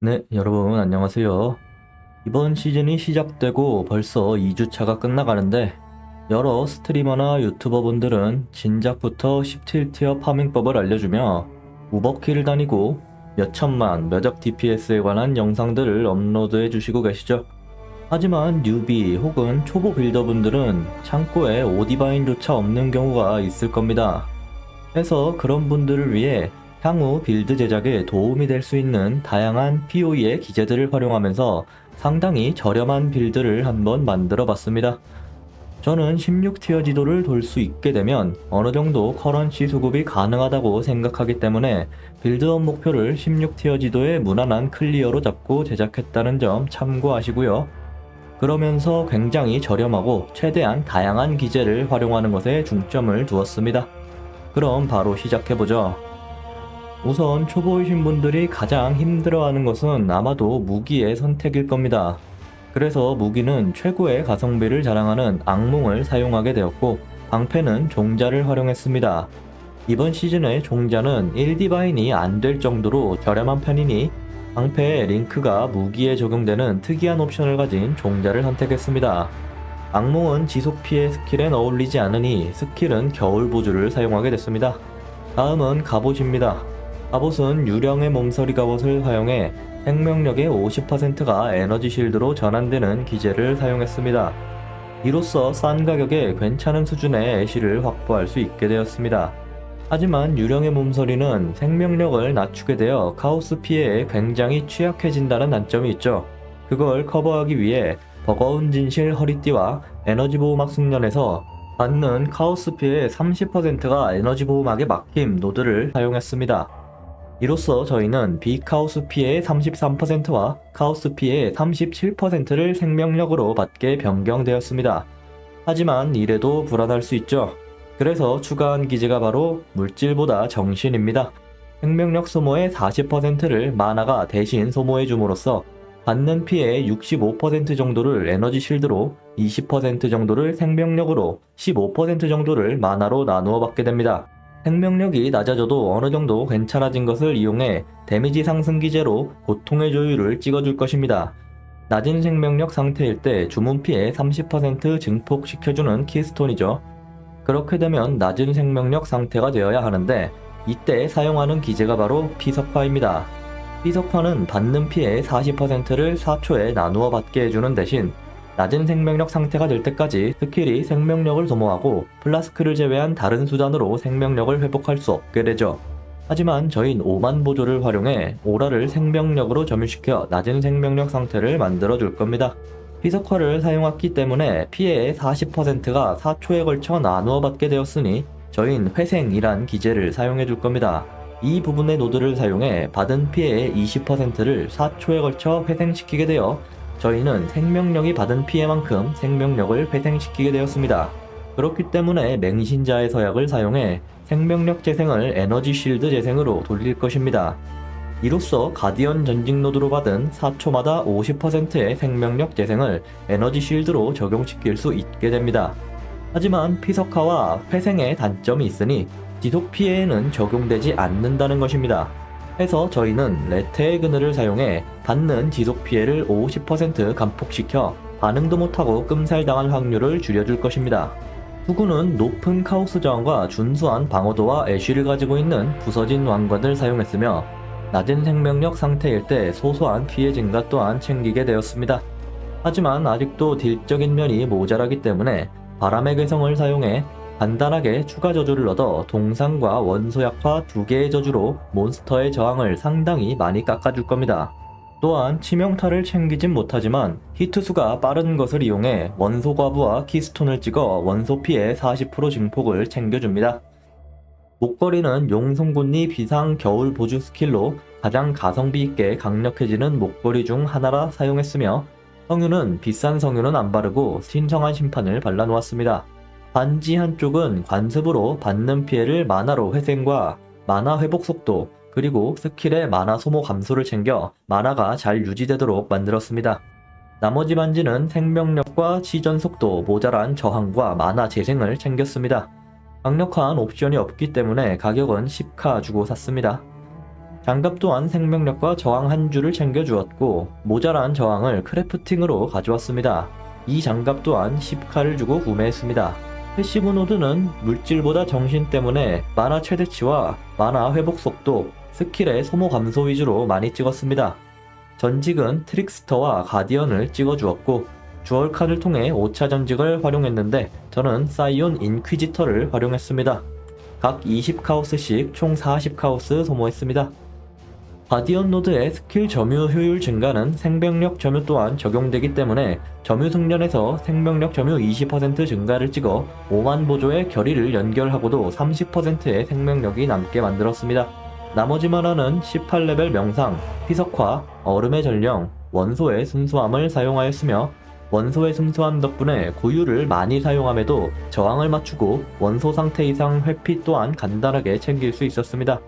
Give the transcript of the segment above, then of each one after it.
네, 여러분 안녕하세요. 이번 시즌이 시작되고 벌써 2주차가 끝나가는데 여러 스트리머나 유튜버분들은 진작부터 17티어 파밍법을 알려주며 우버키를 다니고 몇천만, 몇억 DPS에 관한 영상들을 업로드해 주시고 계시죠. 하지만 뉴비 혹은 초보 빌더분들은 창고에 오디바인조차 없는 경우가 있을 겁니다. 해서 그런 분들을 위해 향후 빌드 제작에 도움이 될 수 있는 다양한 POE의 기재들을 활용하면서 상당히 저렴한 빌드를 한번 만들어 봤습니다. 저는 16티어 지도를 돌 수 있게 되면 어느 정도 커런시 수급이 가능하다고 생각하기 때문에 빌드업 목표를 16티어 지도의 무난한 클리어로 잡고 제작했다는 점 참고하시고요. 그러면서 굉장히 저렴하고 최대한 다양한 기재를 활용하는 것에 중점을 두었습니다. 그럼 바로 시작해보죠. 우선 초보이신 분들이 가장 힘들어하는 것은 아마도 무기의 선택일 겁니다. 그래서 무기는 최고의 가성비를 자랑하는 악몽을 사용하게 되었고 방패는 종자를 활용했습니다. 이번 시즌의 종자는 1디바인이 안 될 정도로 저렴한 편이니 방패에 링크가 무기에 적용되는 특이한 옵션을 가진 종자를 선택했습니다. 악몽은 지속 피해 스킬엔 어울리지 않으니 스킬은 겨울 보조를 사용하게 됐습니다. 다음은 갑옷입니다. 갑옷은 유령의 몸서리 갑옷을 사용해 생명력의 50%가 에너지 실드로 전환되는 기제를 사용했습니다. 이로써 싼 가격에 괜찮은 수준의 애쉬를 확보할 수 있게 되었습니다. 하지만 유령의 몸서리는 생명력을 낮추게 되어 카오스 피해에 굉장히 취약해진다는 단점이 있죠. 그걸 커버하기 위해 버거운 진실 허리띠와 에너지 보호막 숙련에서 받는 카오스 피해의 30%가 에너지 보호막에 막힘 노드를 사용했습니다. 이로써 저희는 비카오스 피해의 33%와 카오스 피해의 37%를 생명력으로 받게 변경되었습니다. 하지만 이래도 불안할 수 있죠. 그래서 추가한 기제가 바로 물질보다 정신입니다. 생명력 소모의 40%를 마나가 대신 소모해 줌으로써 받는 피해의 65% 정도를 에너지 실드로, 20% 정도를 생명력으로, 15% 정도를 마나로 나누어 받게 됩니다. 생명력이 낮아져도 어느 정도 괜찮아진 것을 이용해 데미지 상승 기제로 고통의 조율을 찍어줄 것입니다. 낮은 생명력 상태일 때 주문 피해 30% 증폭시켜주는 키스톤이죠. 그렇게 되면 낮은 생명력 상태가 되어야 하는데 이때 사용하는 기제가 바로 피석화입니다. 피석화는 받는 피해의 40%를 4초에 나누어 받게 해주는 대신 낮은 생명력 상태가 될 때까지 스킬이 생명력을 소모하고 플라스크를 제외한 다른 수단으로 생명력을 회복할 수 없게 되죠. 하지만 저희는 5만 보조를 활용해 오라를 생명력으로 점유시켜 낮은 생명력 상태를 만들어 줄 겁니다. 피석화를 사용했기 때문에 피해의 40%가 4초에 걸쳐 나누어 받게 되었으니 저희는 회생이란 기제를 사용해 줄 겁니다. 이 부분의 노드를 사용해 받은 피해의 20%를 4초에 걸쳐 회생시키게 되어 저희는 생명력이 받은 피해만큼 생명력을 회생시키게 되었습니다. 그렇기 때문에 맹신자의 서약을 사용해 생명력 재생을 에너지 쉴드 재생으로 돌릴 것입니다. 이로써 가디언 전직 노드로 받은 4초마다 50%의 생명력 재생을 에너지 쉴드로 적용시킬 수 있게 됩니다. 하지만 피석화와 회생의 단점이 있으니 지속 피해에는 적용되지 않는다는 것입니다. 해서 저희는 레테의 그늘을 사용해 받는 지속 피해를 50% 감폭시켜 반응도 못하고 끔살당할 확률을 줄여줄 것입니다. 후구는 높은 카오스 저항과 준수한 방어도와 애쉬를 가지고 있는 부서진 왕관을 사용했으며 낮은 생명력 상태일 때 소소한 피해 증가 또한 챙기게 되었습니다. 하지만 아직도 딜적인 면이 모자라기 때문에 바람의 괴성을 사용해 간단하게 추가 저주를 얻어 동상과 원소 약화 두 개의 저주로 몬스터의 저항을 상당히 많이 깎아줄 겁니다. 또한 치명타를 챙기진 못하지만 히트수가 빠른 것을 이용해 원소 과부와 키스톤을 찍어 원소 피해 40% 증폭을 챙겨줍니다. 목걸이는 용성군니 비상 겨울 보조 스킬로 가장 가성비 있게 강력해지는 목걸이 중 하나라 사용했으며 성유는 비싼 성유는 안 바르고 신성한 심판을 발라놓았습니다. 반지 한쪽은 관습으로 받는 피해를 만화로 회생과 만화 회복 속도 그리고 스킬의 만화 소모 감소를 챙겨 만화가 잘 유지되도록 만들었습니다. 나머지 반지는 생명력과 시전 속도, 모자란 저항과 만화 재생을 챙겼습니다. 강력한 옵션이 없기 때문에 가격은 10카 주고 샀습니다. 장갑 또한 생명력과 저항 한 줄을 챙겨주었고 모자란 저항을 크래프팅으로 가져왔습니다. 이 장갑 또한 10칼을 주고 구매했습니다. 패시브 노드는 물질보다 정신 때문에 만화 최대치와 만화 회복 속도, 스킬의 소모 감소 위주로 많이 찍었습니다. 전직은 트릭스터와 가디언을 찍어주었고 주얼 칸을 통해 5차 전직을 활용했는데 저는 사이온 인퀴지터를 활용했습니다. 각 20카오스씩 총 40카오스 소모했습니다. 가디언 노드의 스킬 점유 효율 증가는 생명력 점유 또한 적용되기 때문에 점유 승련에서 생명력 점유 20% 증가를 찍어 5만 보조의 결의를 연결하고도 30%의 생명력이 남게 만들었습니다. 나머지 만화는 18레벨 명상, 피석화, 얼음의 전령, 원소의 순수함을 사용하였으며 원소의 순수함 덕분에 고유를 많이 사용함에도 저항을 맞추고 원소 상태 이상 회피 또한 간단하게 챙길 수 있었습니다.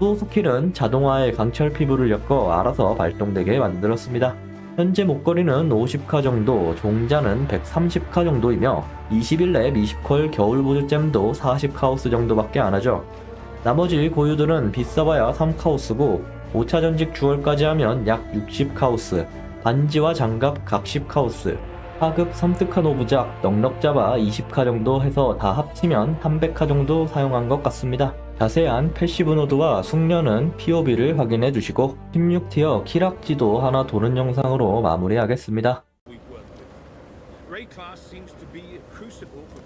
또 스킬은 자동화의 강철 피부를 엮어 알아서 발동되게 만들었습니다. 현재 목걸이는 50카 정도, 종자는 130카 정도이며 21렙 20컬 겨울 보조잼도 40카오스 정도밖에 안 하죠. 나머지 고유들은 비싸봐야 3카오스고 5차 전직 주얼까지 하면 약 60카오스, 반지와 장갑 각 10카오스, 하급 섬뜩한 오브작 넉넉 잡아 20카 정도 해서 다 합치면 300카 정도 사용한 것 같습니다. 자세한 패시브 노드와 숙련은 POB를 확인해 주시고 16티어 키락지도 하나 도는 영상으로 마무리하겠습니다. we work with. Ray class seems to be a crucible for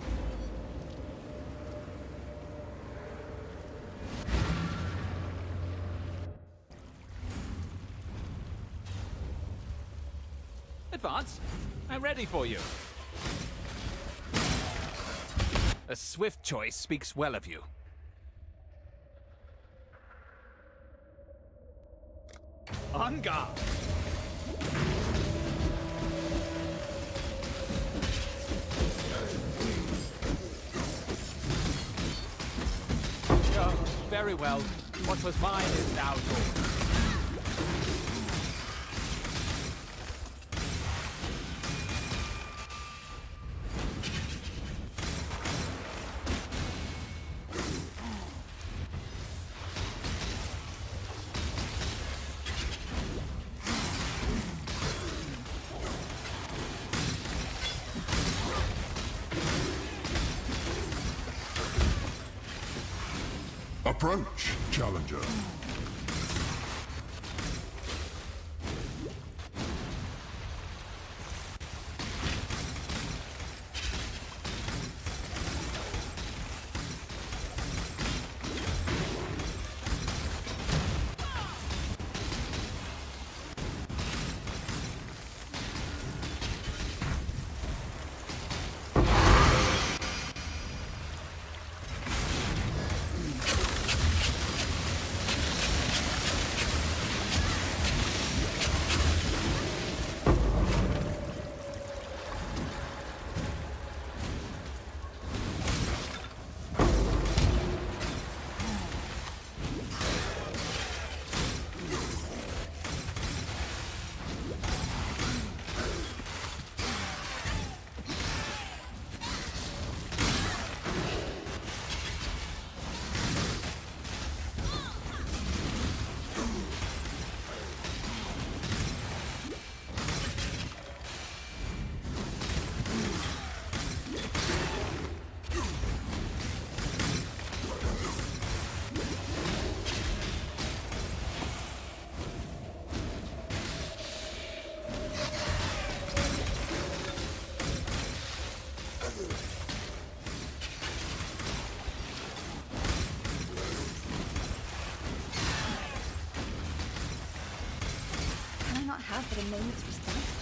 Advance. I'm ready for you. A swift choice speaks well of you. On guard. Very well. What was mine is now yours. Approach, Challenger. half of the moment's response.